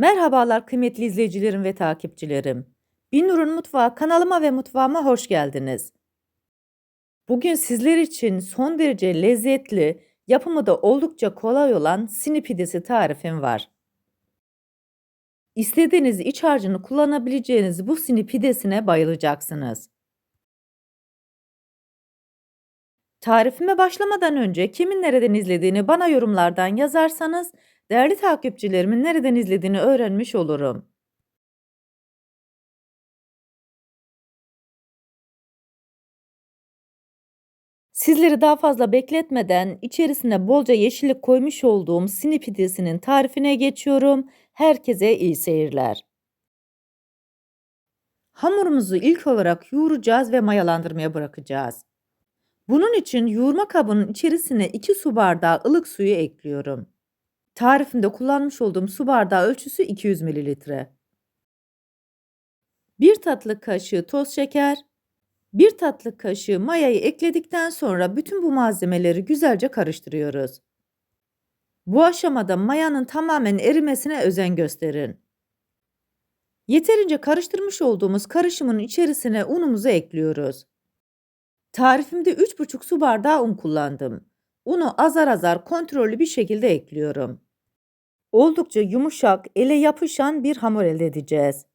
Merhabalar kıymetli izleyicilerim ve takipçilerim. Binur'un Mutfağı kanalıma ve mutfağıma hoş geldiniz. Bugün sizler için son derece lezzetli, yapımı da oldukça kolay olan sini pidesi tarifim var. İstediğiniz iç harcını kullanabileceğiniz bu sini pidesine bayılacaksınız. Tarifime başlamadan önce kimin nereden izlediğini bana yorumlardan yazarsanız değerli takipçilerimin nereden izlediğini öğrenmiş olurum. Sizleri daha fazla bekletmeden içerisine bolca yeşillik koymuş olduğum sini pidesinin tarifine geçiyorum. Herkese iyi seyirler. Hamurumuzu ilk olarak yoğuracağız ve mayalandırmaya bırakacağız. Bunun için yoğurma kabının içerisine 2 su bardağı ılık suyu ekliyorum. Tarifimde kullanmış olduğum su bardağı ölçüsü 200 mililitre. 1 tatlı kaşığı toz şeker, 1 tatlı kaşığı mayayı ekledikten sonra bütün bu malzemeleri güzelce karıştırıyoruz. Bu aşamada mayanın tamamen erimesine özen gösterin. Yeterince karıştırmış olduğumuz karışımın içerisine unumuzu ekliyoruz. Tarifimde 3,5 su bardağı un kullandım. Unu azar azar kontrollü bir şekilde ekliyorum. Oldukça yumuşak, ele yapışan bir hamur elde edeceğiz.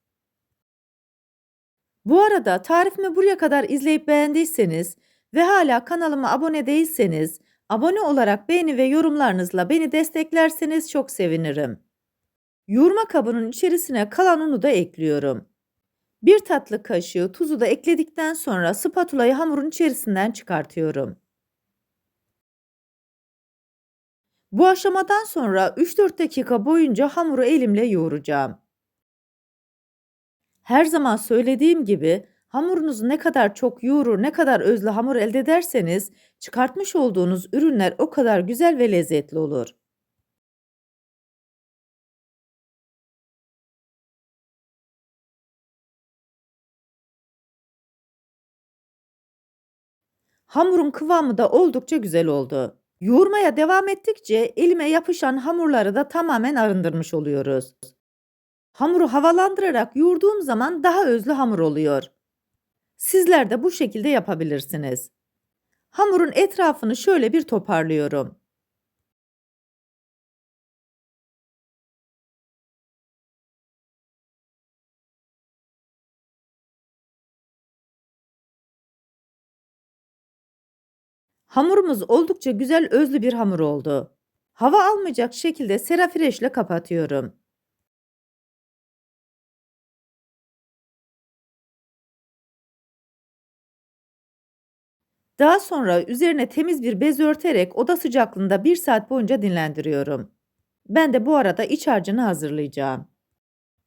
Bu arada tarifimi buraya kadar izleyip beğendiyseniz ve hala kanalıma abone değilseniz abone olarak beğeni ve yorumlarınızla beni desteklerseniz çok sevinirim. Yoğurma kabının içerisine kalan unu da ekliyorum. Bir tatlı kaşığı tuzu da ekledikten sonra spatulayı hamurun içerisinden çıkartıyorum. Bu aşamadan sonra 3-4 dakika boyunca hamuru elimle yoğuracağım. Her zaman söylediğim gibi hamurunuzu ne kadar çok yoğurur, ne kadar özlü hamur elde ederseniz çıkartmış olduğunuz ürünler o kadar güzel ve lezzetli olur. Hamurun kıvamı da oldukça güzel oldu. Yoğurmaya devam ettikçe elime yapışan hamurları da tamamen arındırmış oluyoruz. Hamuru havalandırarak yoğurduğum zaman daha özlü hamur oluyor. Sizler de bu şekilde yapabilirsiniz. Hamurun etrafını şöyle bir toparlıyorum. Hamurumuz oldukça güzel özlü bir hamur oldu. Hava almayacak şekilde serafireşle kapatıyorum. Daha sonra üzerine temiz bir bez örterek oda sıcaklığında 1 saat boyunca dinlendiriyorum. Ben de bu arada iç harcını hazırlayacağım.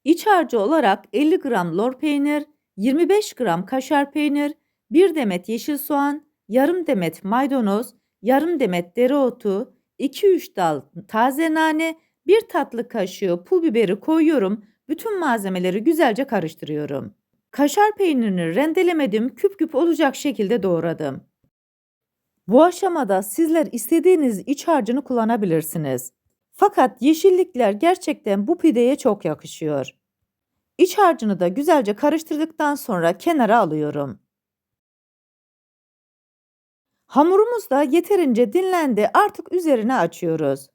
İç harcı olarak 50 gram lor peynir, 25 gram kaşar peynir, 1 demet yeşil soğan, yarım demet maydanoz, yarım demet dereotu, 2-3 dal taze nane, 1 tatlı kaşığı pul biberi koyuyorum. Bütün malzemeleri güzelce karıştırıyorum. Kaşar peynirini rendelemedim, küp küp olacak şekilde doğradım. Bu aşamada sizler istediğiniz iç harcını kullanabilirsiniz. Fakat yeşillikler gerçekten bu pideye çok yakışıyor. İç harcını da güzelce karıştırdıktan sonra kenara alıyorum. Hamurumuz da yeterince dinlendi. Artık üzerine açıyoruz.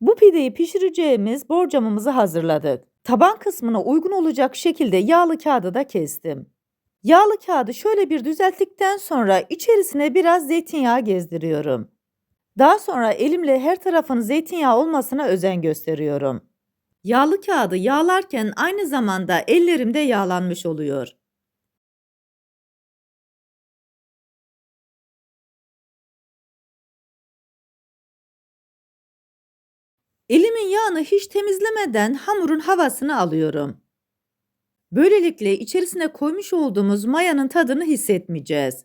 Bu pideyi pişireceğimiz borcamımızı hazırladık. Taban kısmına uygun olacak şekilde yağlı kağıdı da kestim. Yağlı kağıdı şöyle bir düzelttikten sonra içerisine biraz zeytinyağı gezdiriyorum. Daha sonra elimle her tarafın zeytinyağı olmasına özen gösteriyorum. Yağlı kağıdı yağlarken aynı zamanda ellerim de yağlanmış oluyor. Elimin yağını hiç temizlemeden hamurun havasını alıyorum. Böylelikle içerisine koymuş olduğumuz mayanın tadını hissetmeyeceğiz.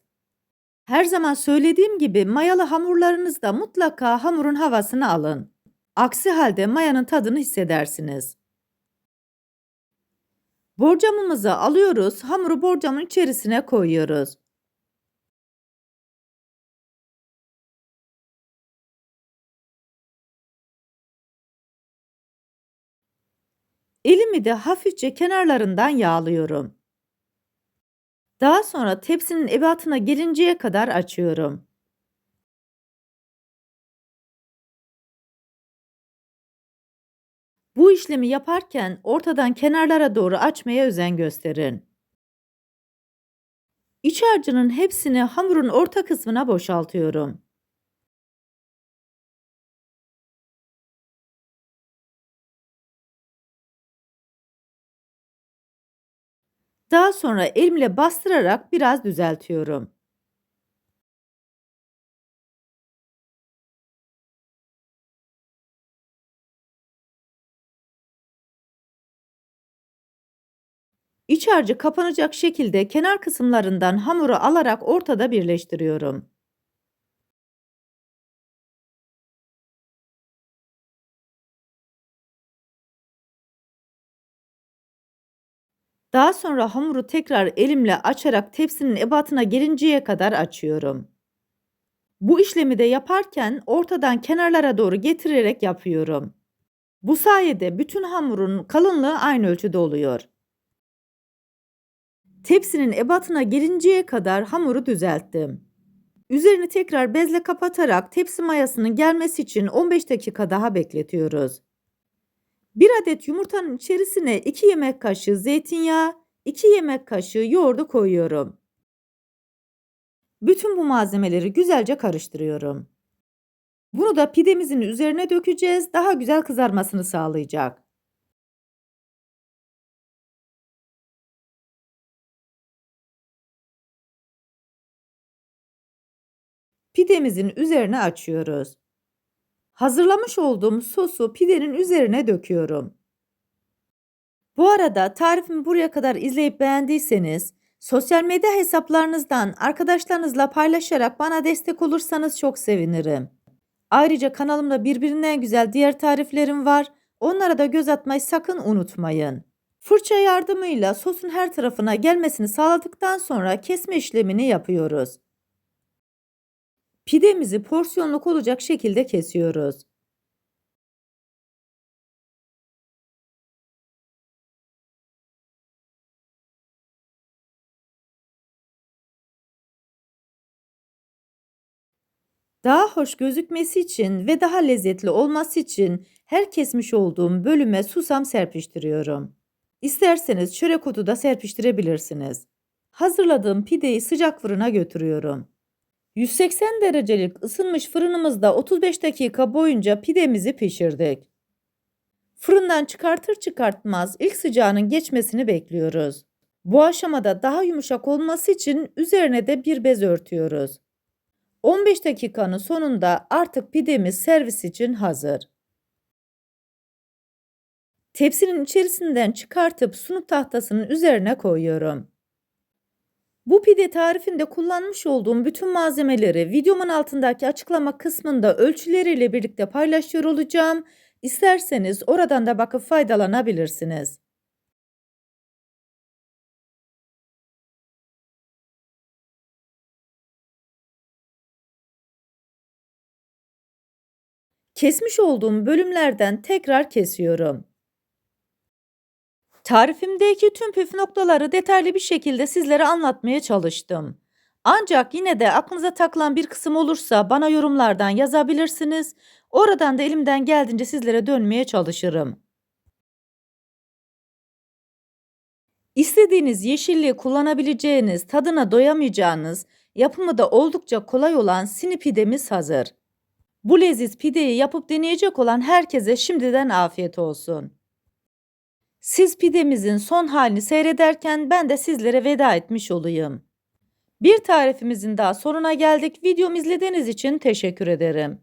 Her zaman söylediğim gibi mayalı hamurlarınızda mutlaka hamurun havasını alın. Aksi halde mayanın tadını hissedersiniz. Borcamımızı alıyoruz, hamuru borcamın içerisine koyuyoruz. Elimi de hafifçe kenarlarından yağlıyorum. Daha sonra tepsinin ebatına gelinceye kadar açıyorum. Bu işlemi yaparken ortadan kenarlara doğru açmaya özen gösterin. İç harcının hepsini hamurun orta kısmına boşaltıyorum. Daha sonra elimle bastırarak biraz düzeltiyorum. İç harcı kapanacak şekilde kenar kısımlarından hamuru alarak ortada birleştiriyorum. Daha sonra hamuru tekrar elimle açarak tepsinin ebatına gelinceye kadar açıyorum. Bu işlemi de yaparken ortadan kenarlara doğru getirerek yapıyorum. Bu sayede bütün hamurun kalınlığı aynı ölçüde oluyor. Tepsinin ebatına gelinceye kadar hamuru düzelttim. Üzerini tekrar bezle kapatarak tepsi mayasının gelmesi için 15 dakika daha bekletiyoruz. 1 adet yumurtanın içerisine 2 yemek kaşığı zeytinyağı, 2 yemek kaşığı yoğurdu koyuyorum. Bütün bu malzemeleri güzelce karıştırıyorum. Bunu da pidemizin üzerine dökeceğiz. Daha güzel kızarmasını sağlayacak. Pidemizin üzerine açıyoruz. Hazırlamış olduğum sosu pidenin üzerine döküyorum. Bu arada tarifimi buraya kadar izleyip beğendiyseniz sosyal medya hesaplarınızdan arkadaşlarınızla paylaşarak bana destek olursanız çok sevinirim. Ayrıca kanalımda birbirinden güzel diğer tariflerim var. Onlara da göz atmayı sakın unutmayın. Fırça yardımıyla sosun her tarafına gelmesini sağladıktan sonra kesme işlemini yapıyoruz. Pidemizi porsiyonluk olacak şekilde kesiyoruz. Daha hoş gözükmesi için ve daha lezzetli olması için her kesmiş olduğum bölüme susam serpiştiriyorum. İsterseniz çörek otu da serpiştirebilirsiniz. Hazırladığım pideyi sıcak fırına götürüyorum. 180 derecelik ısınmış fırınımızda 35 dakika boyunca pidemizi pişirdik. Fırından çıkartır çıkartmaz ilk sıcağının geçmesini bekliyoruz. Bu aşamada daha yumuşak olması için üzerine de bir bez örtüyoruz. 15 dakikanın sonunda artık pidemiz servis için hazır. Tepsinin içerisinden çıkartıp sunum tahtasının üzerine koyuyorum. Bu pide tarifinde kullanmış olduğum bütün malzemeleri videomun altındaki açıklama kısmında ölçüleriyle birlikte paylaşıyor olacağım. İsterseniz oradan da bakıp faydalanabilirsiniz. Kesmiş olduğum bölümlerden tekrar kesiyorum. Tarifimdeki tüm püf noktaları detaylı bir şekilde sizlere anlatmaya çalıştım. Ancak yine de aklınıza takılan bir kısım olursa bana yorumlardan yazabilirsiniz. Oradan da elimden geldiğince sizlere dönmeye çalışırım. İstediğiniz yeşilliği kullanabileceğiniz, tadına doyamayacağınız, yapımı da oldukça kolay olan sini pidemiz hazır. Bu leziz pideyi yapıp deneyecek olan herkese şimdiden afiyet olsun. Siz pidemizin son halini seyrederken ben de sizlere veda etmiş olayım. Bir tarifimizin daha sonuna geldik. Videomu izlediğiniz için teşekkür ederim.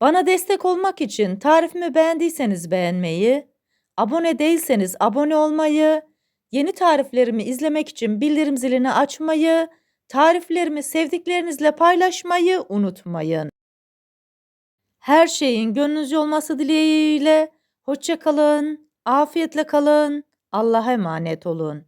Bana destek olmak için tarifimi beğendiyseniz beğenmeyi, abone değilseniz abone olmayı, yeni tariflerimi izlemek için bildirim zilini açmayı, tariflerimi sevdiklerinizle paylaşmayı unutmayın. Her şeyin gönlünüzce olması dileğiyle hoşça kalın. Afiyetle kalın. Allah'a emanet olun.